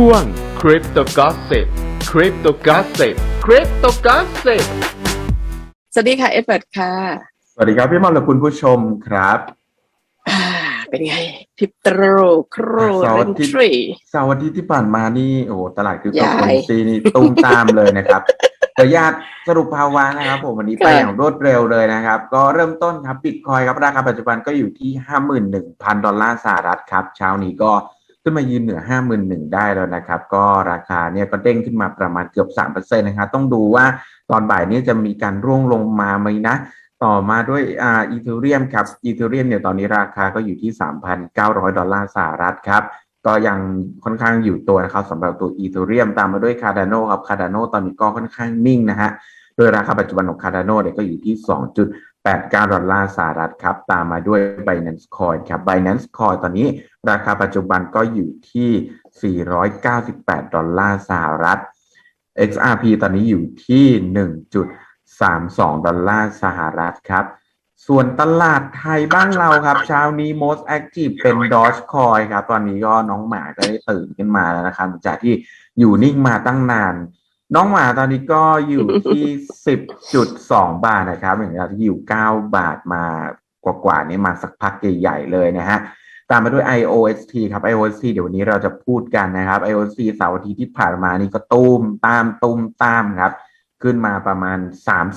ช่วง Crypto Gossip Crypto Gossip Crypto Gossip สวัสดีค่ะ เอ็ดเวิร์ดค่ะ สวัสดีครับพี่มอลและคุณผู้ชมครับอ่าเป็นไงพิตรโรครูเสาร์เรอานทิตย์ทรีเสาร์อาทิตย์ที่ผ่านมานี่โอ้โหตลาดคริปโตยายเคอเรนซีนี่ตุ้มตามเลยนะครับขออนุญาตสรุปภาวะนะครับ ผมวันนี้ไปค่ะอย่างรวดเร็วเลยนะครับ ก็เริ่มต้นครับบิตคอยครับราคาปัจจุบันก็อยู่ที่ห้าหมื่นหนึ่งพันดอลลาร์สหรัฐครับ เช้านี้ก็ ขึ้นมายืนเหนือห้าหมื่นหนึ่งได้แล้วนะครับ ก็ราคาเนี่ยก็เด้งขึ้นมาประมาณเกือบสามเปอร์เซ็นต์นะครับต้องดูว่าตอนบ่ายนี้จะมีการร่วงลงมาไหมนะ ต่อมาด้วยอ่าอีเทเรียมครับอีเทเรียมเนี่ยตอนนี้ราคาก็อยู่ที่ 3,900 ดอลลาร์สหรัฐครับก็ยังค่อนข้างอยู่ตัวนะครับสำหรับตัวอีเทเรียมตามมาด้วยคาร์ดานครับคาร์ดานตอนนี้ก็ค่อนข้างนิ่งนะฮะโดยราคาปัจจุบันของคาร์ดานเนี่ยก็อยู่ที่ 89 ดอลลาร์สหรัฐครับ ตามมาด้วย Binance Coin ครับ Binance Coin ตอนนี้ราคาปัจจุบันก็อยู่ที่ 498 ดอลลาร์สหรัฐ XRP ตอนนี้อยู่ที่ 1.32 ดอลลาร์สหรัฐครับ ส่วนตลาดไทยบ้านเราครับ เช้านี้ most active เป็น Dogecoin ครับ ตอนนี้ก็น้องหมาก็ได้ตื่นขึ้นมาแล้วนะครับจากที่อยู่นิ่งมาตั้งนาน น้องหมาตอนนี้ก็อยู่ที่10.2บาทนะครับอย่างที่อยู่9บาทมากว่าๆนี่มาสักพักใหญ่ๆเลยนะฮะตามมาด้วย IOST ครับ IOST เดี๋ยววันนี้เราจะพูดกันนะครับ IOST เสาร์อาทิตย์ที่ผ่านมานี่ก็ตูมตามตูมตามครับ ขึ้นมาประมาณ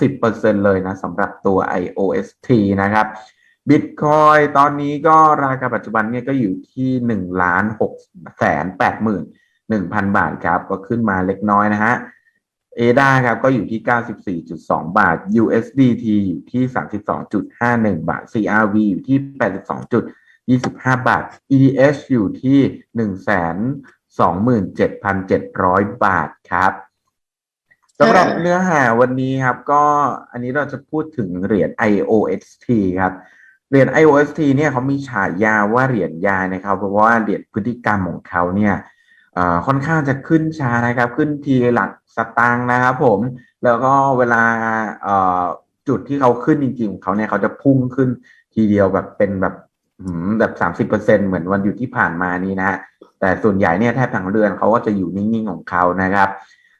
30%เลยนะสำหรับตัว IOST นะครับ Bitcoin ตอนนี้ก็ราคาปัจจุบันเนี่ยก็อยู่ที่1ล้าน6แสน8หมื่น1,000 บาทครับ ก็ขึ้นมาเล็กน้อยนะฮะ ADA ครับก็อยู่ที่ 94.2 บาท USDT อยู่ที่ 32.51 บาท CRV อยู่ที่ 82.25 บาท ETH อยู่ที่ 127,700 บาทครับสำหรับเนื้อหาวันนี้ครับก็อันนี้เราจะพูดถึงเหรียญ IOST ครับเหรียญ IOST เนี่ยเขามีฉายาว่าเหรียญยานะครับ เพราะว่าเหรียญพฤติกรรมของเขาเนี่ย ค่อนข้างจะขึ้นช้านะครับ ขึ้นทีหลักสตางค์นะครับผมแล้วก็เวลาจุดที่เขาขึ้นจริงๆของเขาเนี่ยเขาจะพุ่งขึ้นทีเดียวแบบเป็นแบบแบบสามสิบเปอร์เซ็นเหมือนวันหยุดที่ผ่านมานี้นะฮะแต่ส่วนใหญ่เนี่ยแทบทั้งเดือนเขาก็จะอยู่นิ่งๆของเขานะครับ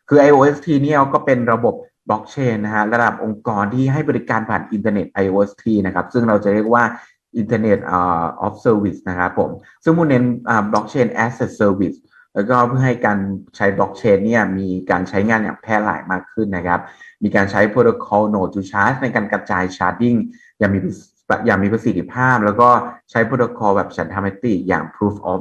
คือ IOST เนี่ยก็เป็นระบบบล็อกเชนนะฮะระดับองค์กรที่ให้บริการผ่านอินเทอร์เน็ต IOST นะครับ ซึ่งเราจะเรียกว่า Internet uh, of Service นะครับผม ซึ่งมุ่งเน้นอ่า blockchain as a service แล้วก็เพื่อให้การใช้บล็อกเชนเนี่ยมีการใช้งานอย่างแพร่หลายมากขึ้นนะครับ มีการใช้โปรโตคอล Node to Charge ในการกระจายชาร์จ i n g อย่างมีอย่างมีประสิทธิภาพ แล้วก็ใช้โปรโตคอลแบบฉันทามติอย่าง proof of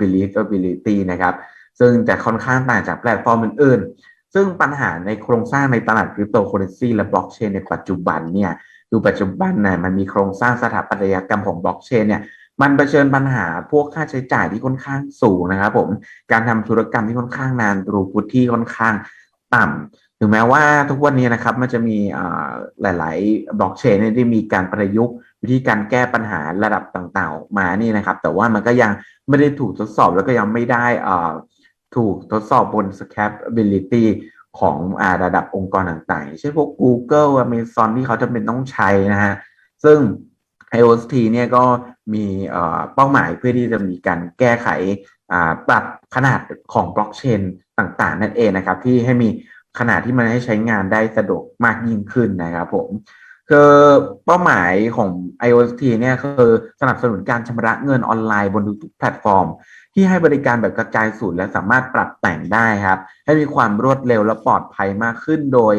believability นะครับ ซึ่งจะค่อนข้างต่างจากแพลตฟอร์มอื่นๆ ซึ่งปัญหาในโครงสร้างในตลาดคริปโตเคอเรนซีและบล็อกเชนในปัจจุบันเนี่ยคือปัจจุบันเนี่ยมันมีโครงสร้างสถาปัตยกรรมของบล็อกเชนเนี่ย มันเผชิญปัญหาพวกค่าใช้จ่ายที่ค่อนข้างสูงนะครับผมการทำธุรกรรมที่ค่อนข้างนานรูพุทที่ค่อนข้างต่ำถึงแม้ว่าทุกวันนี้นะครับมันจะมีหลาย ๆ บล็อกเชนที่มีการประยุกต์วิธีการแก้ปัญหาระดับต่างๆ มานี่นะครับ แต่ว่ามันก็ยังไม่ได้ถูกทดสอบแล้วก็ยังไม่ได้ถูกทดสอบบน scalability ของอาระดับองค์กรต่างๆ เช่นพวก Google Amazon ที่เขาจะเป็นต้องใช้นะฮะ ซึ่ง IOST เนี่ยก็มีเป้าหมายเพื่อที่จะมีการแก้ไขปรับขนาดของบล็อกเชนต่างๆ นั่นเองนะครับ ที่ให้มีขนาดที่มันให้ใช้งานได้สะดวกมากยิ่งขึ้นนะครับผมคือเป้าหมายของ IOST เนี่ยคือสนับสนุนการชำระเงินออนไลน์บนทุกแพลตฟอร์ม ที่ให้บริการแบบกระจายสูตรและสามารถปรับแต่งได้ครับ ให้มีความรวดเร็วและปลอดภัยมากขึ้นโดย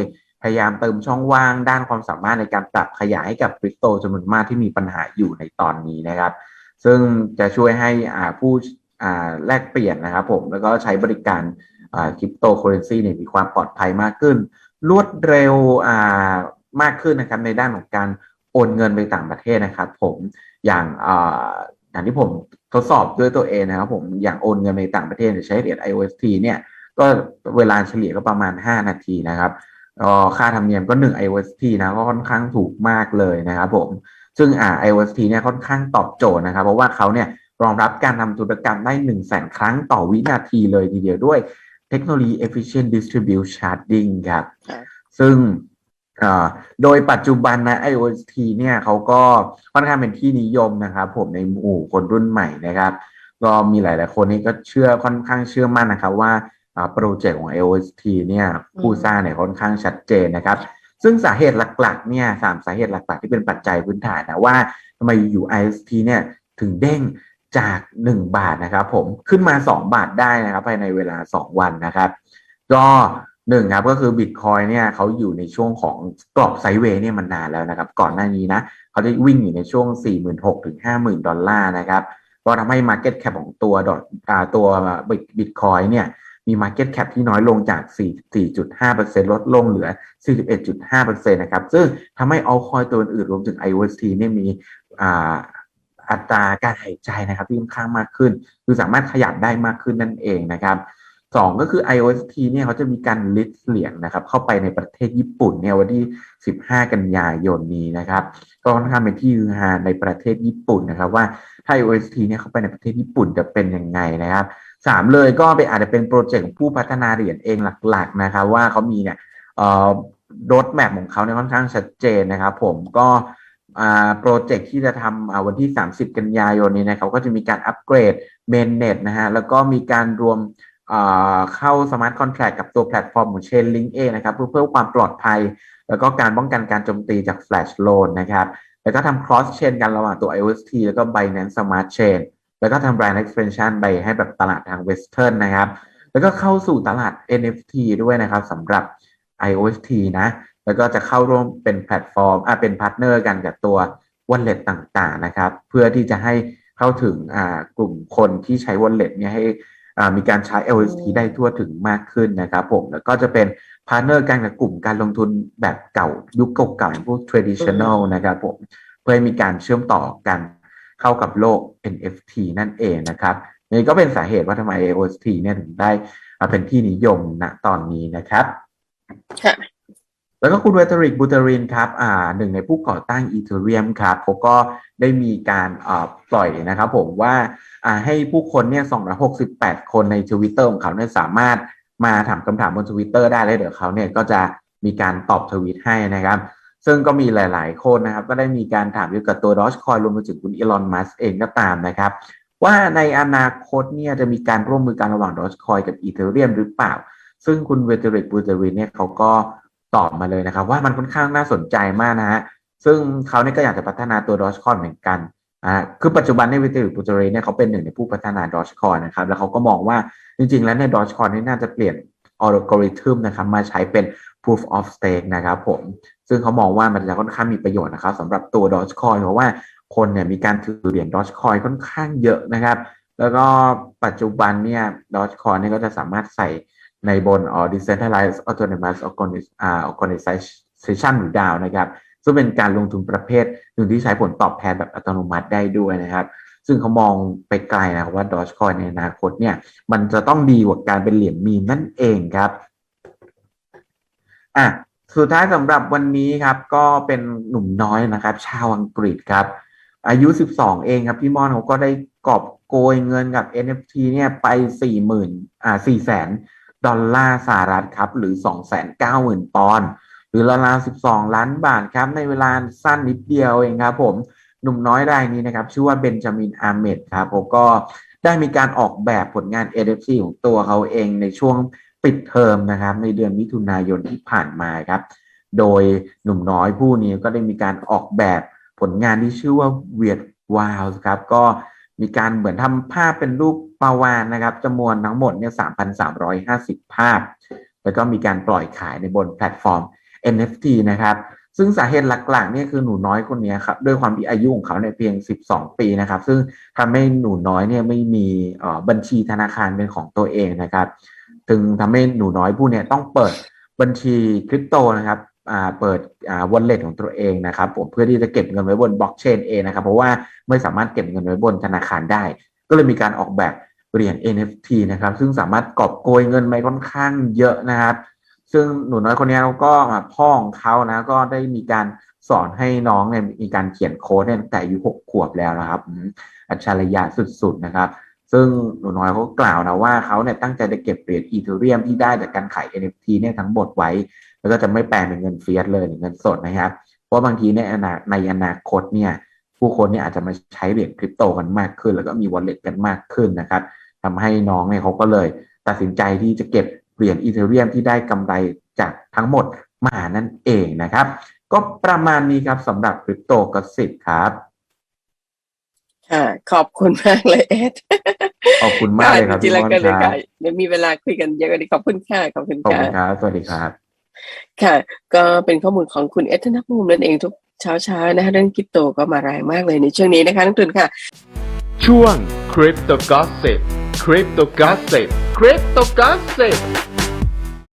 ยายามเติมช่องว่างด้านความสามารถในการปรับขยายให้กับคริปโตจำนวนมากที่มีปัญหาอยู่ในตอนนี้นะครับ ซึ่งจะช่วยให้ผู้แลกเปลี่ยนนะครับผมแล้วก็ใช้บริการคริปโตเคอเรนซีเนี่ยมีความปลอดภัยมากขึ้น รวดเร็วมากขึ้นนะครับในด้านของการโอนเงินไปต่างประเทศนะครับ ผมอย่างอย่างที่ผมทดสอบด้วยตัวเองนะครับผมอย่างโอนเงินไปต่างประเทศใช้เหรียญ IOST เนี่ยก็เวลาเฉลี่ยก็ประมาณ 5 นาทีนะครับ ก็ค่าธรรมเนียมก็1 iOST นะก็ค่อนข้างถูกมากเลยนะครับผม ซึ่งอ่า iOST เนี่ยค่อนข้างตอบโจทย์นะครับ เพราะว่าเขาเนี่ยรองรับการทำธุรกรรมได้ 1 0 0 0 0แสนครั้งต่อวินาทีเลยทีเดียวด้วยเทคโนโลยี efficient distribute charging ครับครับซึ่งอ่าโดยปัจจุบันนะ iOST เนี่ยเขาก็ค่อนข้างเป็นที่นิยมนะครับผมในหมู่คนรุ่นใหม่นะครับ ก็มีหลาย ๆ คนนี่ก็เชื่อค่อนข้างเชื่อมั่นนะครับว่าอ่า โปรเจกต์ของ IOST เนี่ยผู้สร้างเนี่ยค่อนข้างชัดเจนนะครับ ซึ่งสาเหตุหลักๆเนี่ยสามสาเหตุหลักๆ ที่เป็นปัจจัยพื้นฐานนะว่าทำไมอยู่ IST เนี่ยถึงเด้งจาก 1 บาทนะครับผมขึ้นมา 2 บาทได้นะครับภายในเวลา 2 วันนะครับก็หนึ่งครับก็คือบิตคอยเนี่ยเขาอยู่ในช่วงของกรอบไซด์เวย์เนี่ยมันนานแล้วนะครับ ก่อนหน้านี้นะเขาได้วิ่งอยู่ในช่วง 4 6 0 0 0ถึง50,000 ดอลลาร์นะครับก็ทำให้ Market Cap ของตัวดอทอ่าตัวบิตคอยเนี่ย มี Market Cap ที่น้อยลงจาก4.5%ลดลงเหลือ 41.5%นะครับ ซึ่งทำให้ออลคอยตัวอื่นรวมถึง IOST เนี่ยมีอัตราการหายใจนะครับที่ค่อนข้างมากขึ้น คือสามารถขยับได้มากขึ้นนั่นเองนะครับ สองก็คือ IOST เนี่ยเขาจะมีการ list เหรียญนะครับ เข้าไปในประเทศญี่ปุ่นเนี่ยวันที่ 15 กันยายนนี้นะครับ ก็ค่อนข้างเป็นที่ฮือฮาในประเทศญี่ปุ่นนะครับ ว่าถ้า IOST เนี่ยเข้าไปในประเทศญี่ปุ่นจะเป็นยังไงนะครับสามเลยก็เป็นอาจจะเป็นโปรเจกต์ของผู้พัฒนาเหรียญเองหลักๆนะครับ ว่าเขามีเนี่ยเอ่อรถแมพของเขาเนี่ยค่อนข้างชัดเจนนะครับ ผมก็อ่าโปรเจกต์ที่จะทำอ่าวันที่ 30 กันยายนนี้นะครับก็จะมีการอัปเกรดเมนเน็ตนะฮะแล้วก็มีการรวม เข้าสมาร์ทคอนแท c t กับตัวแพลตฟอร์มของ Chainlink เองนะครับเพื่อเพิ่มความปลอดภัย แล้วก็การป้องกันการโจมตีจาก Flash Loan นะครับแล้วก็ทำ cross chain กันระหว่างตัว IOST แล้วก็ Binance Smart Chain แล้วก็ทำ brand expansion ไปให้แบบตลาดทาง Western นะครับ แล้วก็เข้าสู่ตลาด NFT ด้วยนะครับสำหรับ IOST นะ แล้วก็จะเข้าร่วมเป็นแพลตฟอร์มอ่าเป็นพาร์ทเนอร์กันกับตัว wallet ต่างๆนะครับ เพื่อที่จะให้เข้าถึงอ่ากลุ่มคนที่ใช้ wallet เนี่ยให้ มีการใช้ IOST ได้ทั่วถึงมากขึ้นนะครับผม แล้วก็จะเป็นพาร์ทเนอร์กันกับกลุ่มการลงทุนแบบเก่ายุคเก่าๆอย่างพวก traditional นะครับผม เพื่อให้มีการเชื่อมต่อกันเข้ากับโลก NFT นั่นเองนะครับนี่ก็เป็นสาเหตุว่าทำไม AOST เนี่ยถึงได้มาเป็นที่นิยมณตอนนี้นะครับค่ะ แล้วก็คุณเวตริกบูเตรินครับอ่าหนึ่งในผู้ก่อตั้งอีเทเรียมครับเขาก็ได้มีการอ่าปล่อยนะครับผมว่าอ่าให้ผู้คนเนี่ย268 คนในทวิตเตอร์ของเขาเนี่ยสามารถมาถามคำถามบนทวิตเตอร์ได้เลยเดี๋ยวเขาเนี่ยก็จะมีการตอบทวิตให้นะครับ ซึ่งก็มีหลาย ๆ คนนะครับ ก็ได้มีการถามเกี่ยวกับตัว Dogecoin รวมไปถึงคุณอีลอนมัสเองก็ตามนะครับ ว่าในอนาคตเนี่ยจะมีการร่วมมือกันระหว่าง Dogecoin กับ Ethereum หรือเปล่า ซึ่งคุณเวเทริกบูเตรินเนี่ยเขาก็ ตอบมาเลยนะครับ ว่ามันค่อนข้างน่าสนใจมากนะฮะซึ่งเขาเนี่ยก็อยากจะพัฒนาตัว Dogecoin เหมือนกันอ่าคือปัจจุบันในวเทริกบูเรเนี่ยเขาเป็นหนึ่งในผู้พัฒนา Dogecoin นะครับ แล้วเขาก็มองว่าจริง ๆ แล้วใน Dogecoin นี่น่าจะเปลี่ยนอัลกอริทึมนะครับมาใช้เป็น proof of stake นะครับผม ซึ่งเขามองว่ามันจะค่อนข้างมีประโยชน์นะครับสำหรับตัว Dogecoin เพราะว่าคนเนี่ยมีการถือเหรียญ Dogecoin ค่อนข้างเยอะนะครับ แล้วก็ปัจจุบันเนี่ย Dogecoin เนี่ยก็จะสามารถใส่ ในบน decentralized autonomous organization หรือ DAO นะครับซึ่งเป็นการลงทุนประเภทหนึ่งที่ใช้ผลตอบแทนแบบอัตโนมัติได้ด้วยนะครับ ซึ่งเขามองไปไกลนะว่า Dogecoin ในอนาคตเนี่ย มันจะต้องดีกว่าการเป็นเหรียญมีมนั่นเองครับอะสุดท้ายสำหรับวันนี้ครับ ก็เป็นหนุ่มน้อยนะครับ ชาวอังกฤษครับ อายุ 12 เองครับ พี่มอนเขาก็ได้กอบโกยเงินกับ NFT เนี่ยไป 40,000อ่า4 0 0 0 0 ดอลลาร์สหรัฐครับ หรือ 290,000 ปอนด์หรือราวๆ12 ล้านบาทครับ ในเวลาสั้นนิดเดียวเองครับผมหนุ่มน้อยรายนี้นะครับ ชื่อว่าเบนจามินอาร์เมดครับผมก็ได้มีการออกแบบผลงาน NFT ของตัวเขาเองในช่วงปิดเทอมนะครับ ในเดือนมิถุนายนที่ผ่านมาครับ โดยหนุ่มน้อยผู้นี้ก็ได้มีการออกแบบผลงานที่ชื่อว่า Weird Wild ครับ ก็มีการเหมือนทำภาพเป็นรูป ปาวานนะครับจำนวนทั้งหมดเนี่ย3,350 ภาพ แล้วก็มีการปล่อยขายในบนแพลตฟอร์ม NFT นะครับ ซึ่งสาเหตุหลักๆเนี่ยคือหนูน้อยคนนี้ครับด้วยความที่อายุของเขาเนี่ยเพียง 12 ปีนะครับ ซึ่งทำให้หนูน้อยเนี่ยไม่มีเอ่อบัญชีธนาคารเป็นของตัวเองนะครับถึงทำให้หนูน้อยผู้เนี่ยต้องเปิดบัญชีคริปโตนะครับอ่าเปิดอ่าวอลเล็ตของตัวเองนะครับผมเพื่อที่จะเก็บเงินไว้บนบล็อกเชนเองนะครับ เพราะว่าไม่สามารถเก็บเงินไว้บนธนาคารได้ ก็เลยมีการออกแบบ เหรียญ NFT นะครับ ซึ่งสามารถกอบโกยเงินไปค่อนข้างเยอะนะครับ ซึ่งหนูน้อยคนนี้เขาก็พ่อของเขานะก็ได้มีการสอนให้น้องเนี่ยมีการเขียนโค้ดตั้งแต่อายุหกขวบแล้วนะครับ อัจฉริยะสุดๆนะครับ ซึ่งหนูน้อยเขากล่าวนะว่าเขาเนี่ยตั้งใจจะเก็บเหรียญอีเทเรียมที่ได้จากการขาย NFT เนี่ยทั้งหมดไว้ แล้วก็จะไม่แปลงเป็นเงินเฟียสเลยหรือเงินสดนะครับ เพราะบางทีเนี่ยในอนาคตเนี่ย ผู้คนเนี่ยอาจจะมาใช้เหรียญคริปโตกันมากขึ้น แล้วก็มีวอลเล็ตกันมากขึ้นนะครับทำให้น้องเนี่ยเขาก็เลยตัดสินใจที่จะเก็บเหรียญอีเธเรียมที่ได้กำไรจากทั้งหมดมานั่นเองนะครับ ก็ประมาณนี้ครับสำหรับคริปโตกสิบครับค่ะขอบคุณมากเลยเอ็ดขอบคุณมากเลยครับจริพี่งๆแล้วม่อนกันเลยครัค่ะบเดี๋ยวมีเวลาคุยกันเยอะกว่านี้ขอบคุณค่ะขอบคุณขอบค่ะคุณครับสวัสดีครับ ค่ะ ก็เป็นข้อมูลของคุณเอธนภูมินั่นเองทุกเช้า เช้าๆนะคะเรื่องคริปโตก็มาแรงมากเลยในช่วงนี้นะคะนักทุนค่ะ ช่วง Crypto Gossip Crypto Gossip Crypto Gossip